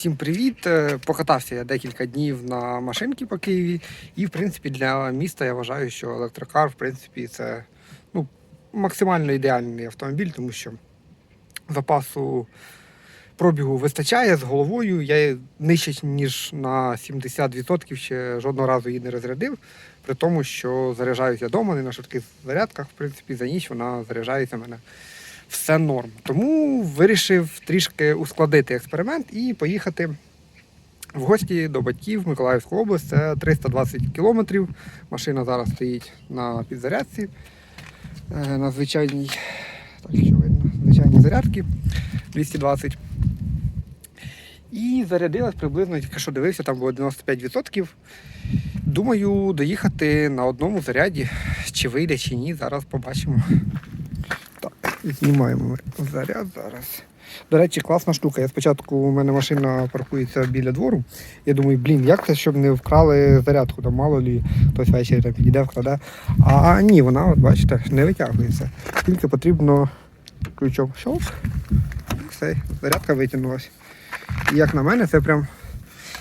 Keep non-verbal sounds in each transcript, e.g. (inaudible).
Всім привіт! Е, Покатався я декілька днів на машинці по Києві, і в принципі для міста я вважаю, що електрокар в принципі це ну, максимально ідеальний автомобіль, тому що запасу пробігу вистачає з головою. Я нижче ніж на 70% ще жодного разу її не розрядив, при тому, що заряджаюся вдома, не на швидких зарядках. В принципі, за ніч вона заряджається мене все норм. Тому вирішив трішки ускладити експеримент і поїхати в гості до батьків Миколаївську область. Це 320 кілометрів. Машина зараз стоїть на підзарядці е, на звичайній, так що видно, звичайній зарядці 220. І зарядилась приблизно, тільки що дивився, там було 95%. Думаю, доїхати на одному заряді, чи вийде, чи ні. Зараз побачимо. Знімаємо заряд зараз. До речі, класна штука. Я спочатку у мене машина паркується біля двору. Я думаю, блін, як це, щоб не вкрали зарядку, там мало лі хтось ввечері підійде, вкраде. А ні, вона, от бачите, не витягується. Тільки потрібно ключом щелк. Все, зарядка витягнулася. І як на мене, це прям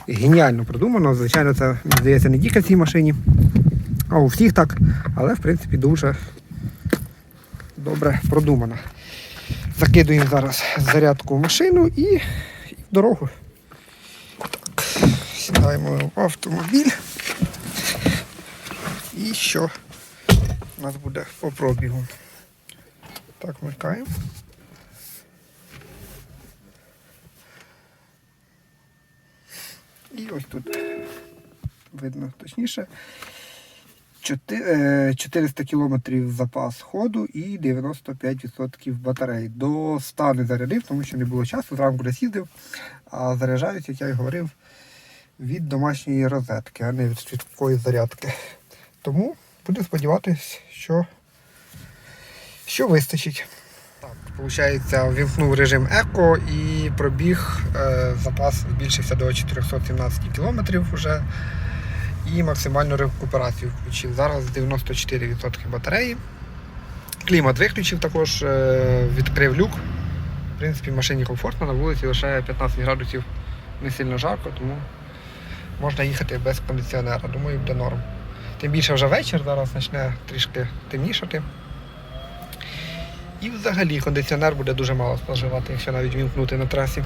геніально продумано. Звичайно, це здається не тільки в цій машині, а у всіх так. Але в принципі дуже добре продумано. Закидуємо зараз зарядку в машину і в дорогу. Так, сідаємо в автомобіль. І що у нас буде по пробігу? Так, вмикаємо. І ось тут видно точніше. Чоти- е, 400 км запас ходу і 95% батареї. До 100 не зарядив, тому що не було часу, зранку десь їздив, а заряджаюся, як я і говорив, від домашньої розетки, а не від швидкої зарядки. Тому буду сподіватися, що, що вистачить. Так, Получається, вімкнув режим еко і пробіг е, запас збільшився до 417 км вже і максимальну рекуперацію включив. Зараз 94% батареї. Клімат виключив також, е, відкрив люк. В принципі, в машині комфортно, на вулиці лише 15 градусів не сильно жарко, тому можна їхати без кондиціонера. Думаю, буде норм. Тим більше вже вечір, зараз почне трішки темнішати. І взагалі кондиціонер буде дуже мало споживати, якщо навіть вімкнути на трасі.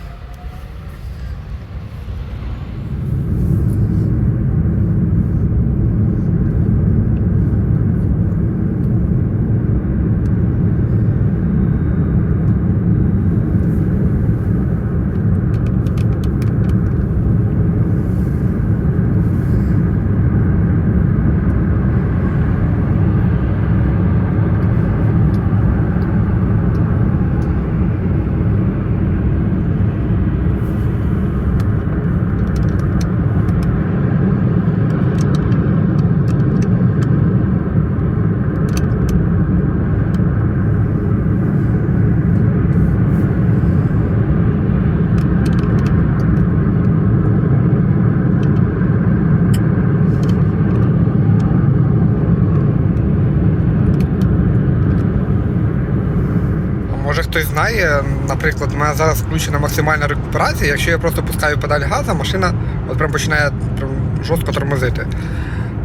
Може хтось знає, наприклад, у мене зараз включена максимальна рекуперація. Якщо я просто пускаю педаль газу, машина от прям починає прям жорстко тормозити.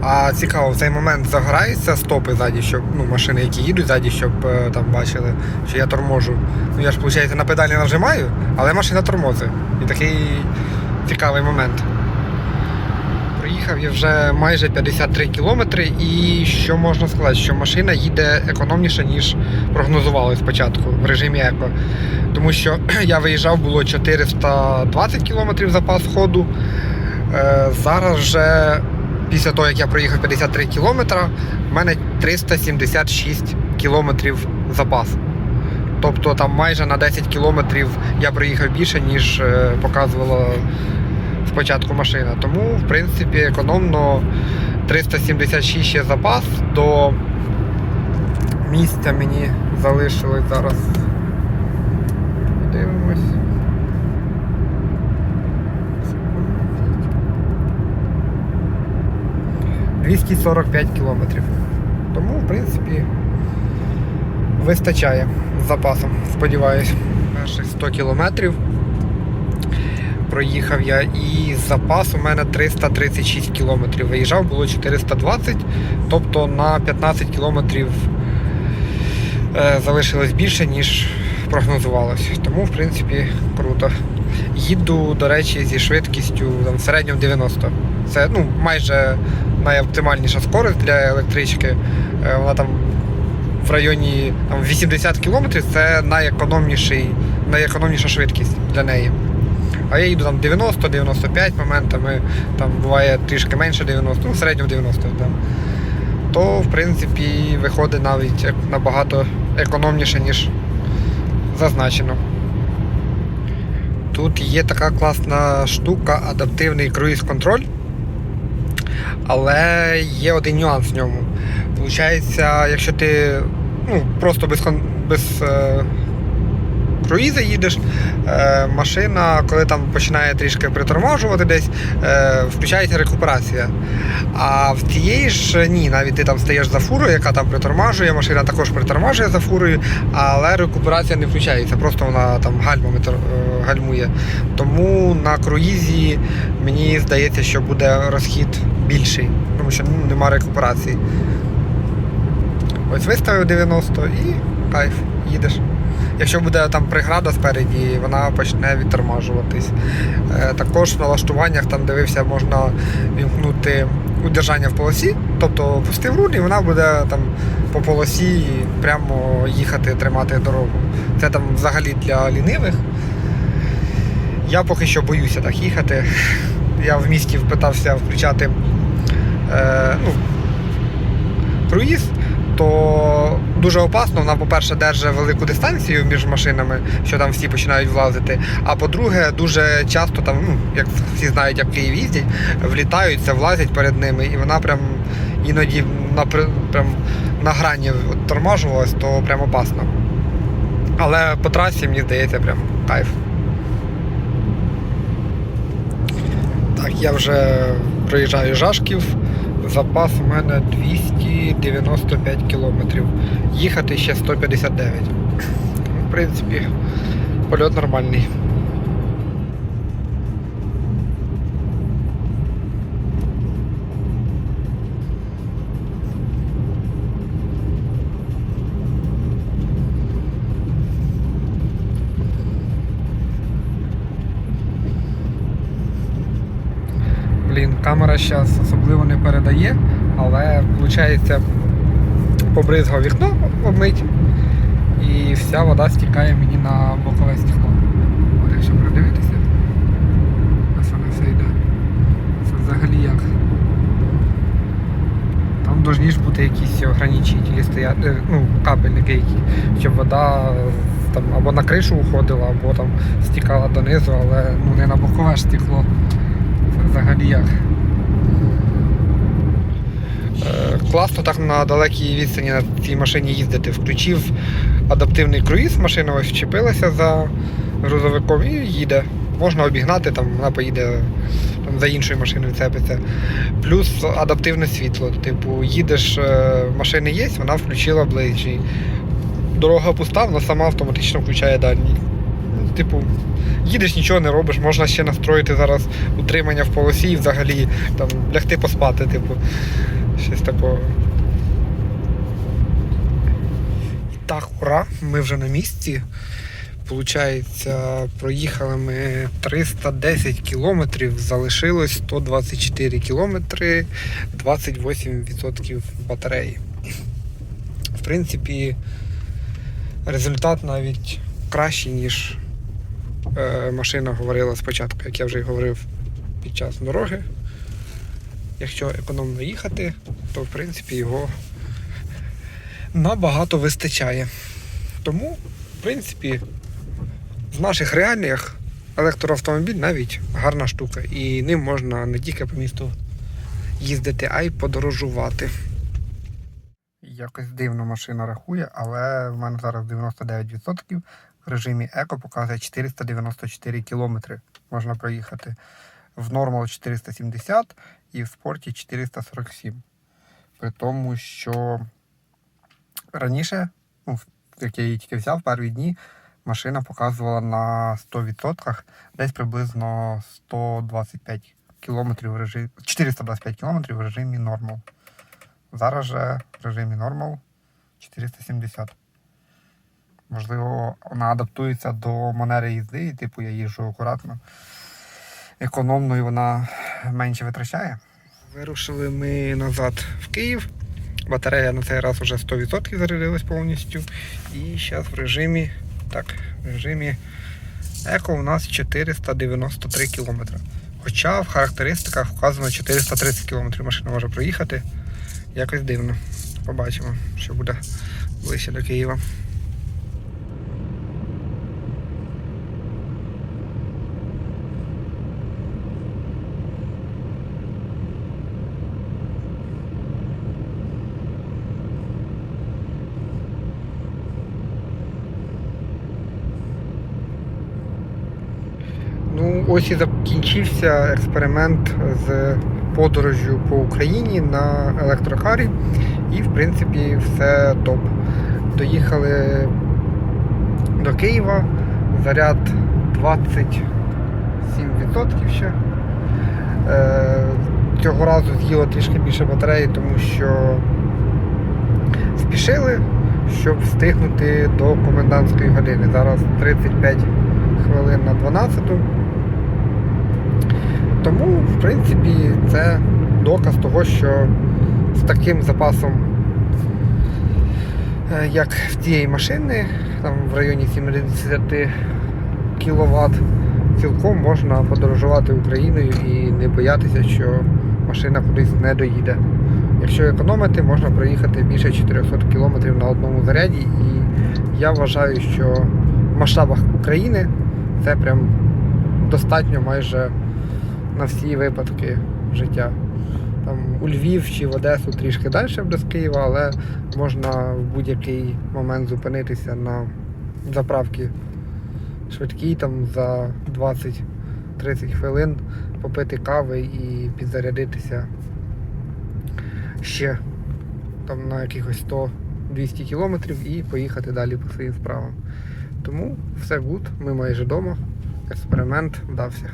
А цікаво, в цей момент загораються стопи ззаді, щоб ну, машини, які їдуть ззаді, щоб е, там бачили, що я торможу. Ну я ж, виходить, на педалі нажимаю, але машина тормозить. І такий цікавий момент. Проїхав я вже майже 53 кілометри, і що можна сказати, що машина їде економніше, ніж прогнозували спочатку в режимі еко. Тому що (clears throat) я виїжджав, було 420 кілометрів запас ходу. Е, Зараз вже після того, як я проїхав 53 кілометра, в мене 376 кілометрів запас. Тобто там майже на 10 кілометрів я проїхав більше, ніж е, показувала спочатку машина. Тому, в принципі, економно 376 ще запас до місця мені залишилось зараз. Дивимось. 245 кілометрів. Тому, в принципі, вистачає з запасом, сподіваюсь. Перших 100 кілометрів проїхав я, і запас у мене 336 кілометрів. Виїжджав було 420, тобто на 15 кілометрів е, залишилось більше, ніж прогнозувалось. Тому, в принципі, круто. Їду, до речі, зі швидкістю там, в середньому 90. Це ну, майже найоптимальніша скорість для електрички. Е, Вона там в районі там, 80 км це найекономніший, найекономніша швидкість для неї. А я їду там 90-95 моментами, там буває трішки менше 90, ну в середньому 90. Там. То, в принципі, виходить навіть набагато економніше, ніж зазначено. Тут є така класна штука, адаптивний круїз-контроль. Але є один нюанс в ньому. Получається, якщо ти ну, просто без, без е, круїза їдеш, е, машина, коли там починає трішки приторможувати десь, е, включається рекуперація. А в тієї ж ні, навіть ти там стаєш за фурою, яка там притормажує, машина також притормажує за фурою, але рекуперація не включається, просто вона там гальмами е, гальмує. Тому на круїзі мені здається, що буде розхід більший, тому що ну, нема рекуперації. Ось виставив 90 і кайф, їдеш. Якщо буде там преграда спереді, вона почне відтормажуватись. Е, Також в налаштуваннях там дивився, можна вімкнути удержання в полосі, тобто пустив руль і вона буде там по полосі прямо їхати, тримати дорогу. Це там взагалі для лінивих. Я поки що боюся так їхати. Я в місті питався включати е, ну, круїз, то дуже опасно. Вона, по-перше, держить велику дистанцію між машинами, що там всі починають влазити. А по-друге, дуже часто там, ну, як всі знають, як в Київ їздять, влітаються, влазять перед ними, і вона прям іноді на, прям, на грані от тормажувалась, то прям опасно. Але по трасі, мені здається, прям кайф. Так, я вже проїжджаю Жашків. Запас у мене 295 кілометрів. Їхати ще 159. В принципі, польот нормальний. Блін, камера зараз особливо не передає, але виходить, побризгав вікно обмить і вся вода стікає мені на бокове стекло. От якщо придивитися, ось воно все йде. Це взагалі як. Там повинні ж бути якісь ограничителі стояти, ну, капельники які, щоб вода там або на кришу уходила, або там стікала донизу, але ну, не на бокове ж стекло. Взагалі як. Е, Класно так на далекій відстані на цій машині їздити. Включив адаптивний круїз, машина ось вчепилася за грузовиком і їде. Можна обігнати, там вона поїде там, за іншою машиною цепиться. Плюс адаптивне світло. Типу, їдеш, е, машини є, вона включила ближній. Дорога пуста, вона сама автоматично включає дальній. Типу, їдеш, нічого не робиш, можна ще настроїти зараз утримання в полосі і взагалі там лягти поспати, типу. Щось такого. Так, ура, ми вже на місці. Получається, проїхали ми 310 кілометрів, залишилось 124 кілометри, 28% батареї. В принципі, результат навіть кращий, ніж машина говорила спочатку, як я вже й говорив під час дороги. Якщо економно їхати, то в принципі його набагато вистачає. Тому, в принципі, в наших реаліях електроавтомобіль навіть гарна штука. І ним можна не тільки по місту їздити, а й подорожувати. Якось дивно машина рахує, але в мене зараз 99% в режимі еко показує 494 кілометри можна проїхати. В нормал 470 і в спорті 447. При тому, що раніше, ну, як я її тільки взяв перші дні, машина показувала на 100% десь приблизно 125 км в режимі 425 км в режимі нормал. Зараз же в режимі нормал 470. Можливо, вона адаптується до манери їзди, і типу я їжджу акуратно, економно і вона менше витрачає. Вирушили ми назад в Київ. Батарея на цей раз вже 100% зарядилась повністю. І зараз в режимі, так, в режимі еко у нас 493 км. Хоча в характеристиках вказано 430 км машина може проїхати. Якось дивно. Побачимо, що буде ближче до Києва. Ну, ось і закінчився експеримент з подорожжю по Україні на електрокарі. І, в принципі, все топ. Доїхали до Києва. Заряд 27% ще. Е, цього разу з'їло трішки більше батареї, тому що спішили, щоб встигнути до комендантської години. Зараз 35 хвилин на 12. Тому, в принципі, це доказ того, що з таким запасом, е, як в цієї машини, там в районі 70 кВт, цілком можна подорожувати Україною і не боятися, що машина кудись не доїде. Якщо економити, можна проїхати більше 400 км на одному заряді. І я вважаю, що в масштабах України це прям достатньо майже на всі випадки життя. Там у Львів чи в Одесу трішки далі буде з Києва, але можна в будь-який момент зупинитися на заправки швидкій, там за 20-30 хвилин попити кави і підзарядитися ще там на якихось 100-200 кілометрів і поїхати далі по своїм справам. Тому все гуд, ми майже вдома. Експеримент вдався.